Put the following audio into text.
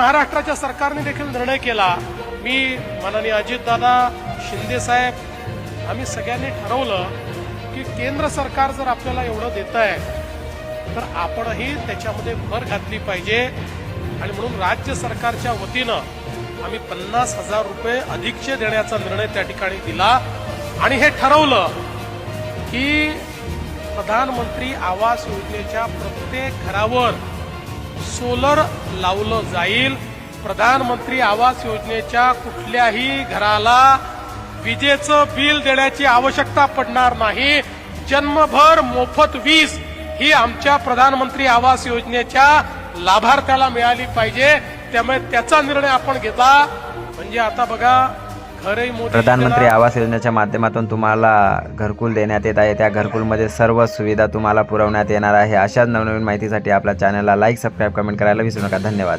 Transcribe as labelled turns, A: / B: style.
A: महाराष्ट्राच्या सरकारने देखील निर्णय केला. मी माननीय अजितदादा शिंदे साहेब आम्ही सगळ्यांनी ठरवलं की केंद्र सरकार जर आपल्याला एवढं देत आहे तर आपणही त्याच्यामध्ये भर घातली पाहिजे. आणि म्हणून राज्य सरकारच्या वतीनं आम्ही पन्नास हजार रुपये अधिकचे देण्याचा निर्णय त्या ठिकाणी दिला. आणि हे ठरवलं की प्रधानमंत्री आवास योजनेच्या प्रत्येक घरावर सोलर लावलं जाईल. प्रधानमंत्री आवास योजनेच्या कुठल्याही घराला विजेचं बिल देण्याची आवश्यकता पडणार नाही. जन्मभर मोफत वीज ही आमच्या प्रधानमंत्री आवास योजनेच्या लाभार्थ्याला मिळाली पाहिजे. त्यामुळे त्याचा निर्णय आपण घेतला. म्हणजे आता बघा
B: प्रधानमंत्री आवास योजनेच्या माध्यमातून तुम्हाला घरकुल देण्यात येत आहे. त्या घरकुलमध्ये सर्व सुविधा तुम्हाला पुरवण्यात येणार आहे. अशाच नवनवीन माहितीसाठी आपल्या चॅनलला लाईक सबस्क्राईब कमेंट करायला विसरू नका. धन्यवाद.